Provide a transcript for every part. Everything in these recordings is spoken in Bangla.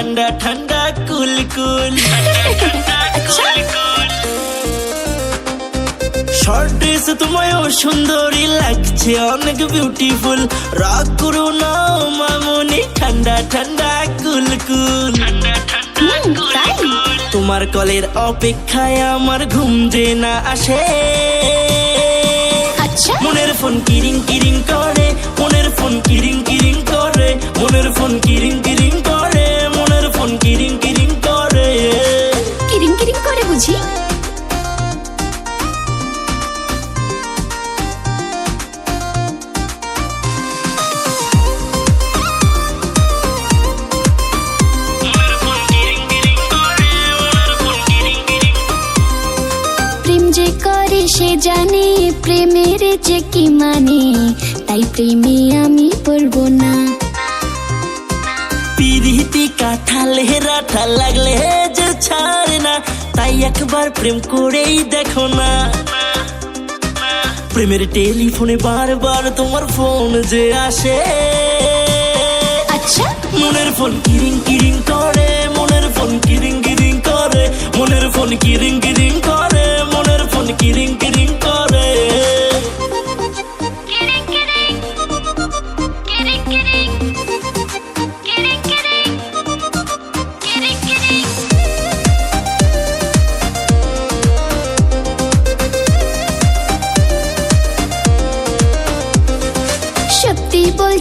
ঠান্ডা ঠান্ডা कुल कुल। শর্ট ড্রেস তোমায় সুন্দরী লাগছে অনেক বিউটিফুল রাগ করো না মামনি ঠান্ডা ঠান্ডা কুল কুল তোমার কলের অপেক্ষায় আমার ঘুম যে না আসে মনের ফোন কিরিং কিরিং যে করে সে জানে প্রেমের যে কি মানে তাই প্রেমে আমি পড়ব না। পিরিতি কাঁঠালে রাঠা লাগলে যে ছাড়ে না তাই একবার প্রেম করেই দেখো না। প্রেমের টেলিফোনে বারবার তোমার ফোন যে আসে। আচ্ছা। মনের ফোন কিরিং কিরিং করে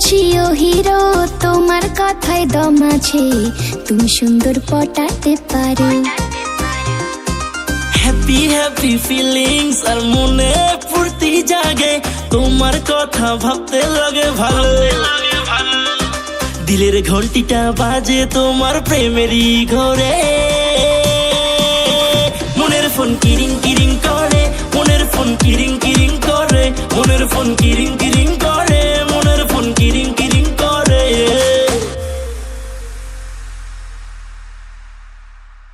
দেশীয় হিরো, তোমার কথায় দম আছে। তুমি সুন্দর পটাতে পারো। হ্যাপি হ্যাপি ফিলিংস আর মনে ফুর্তি জাগে। তোমার কথা ভাবতে লাগে ভালো। দিলের ঘন্টিটা বাজে তোমার প্রেমেরই ঘরে। মনের ফোন কিরিং কিরিং করে, মনের ফোন কিরিং কিরিং করে, মনের ফোন কিরিং কিরিং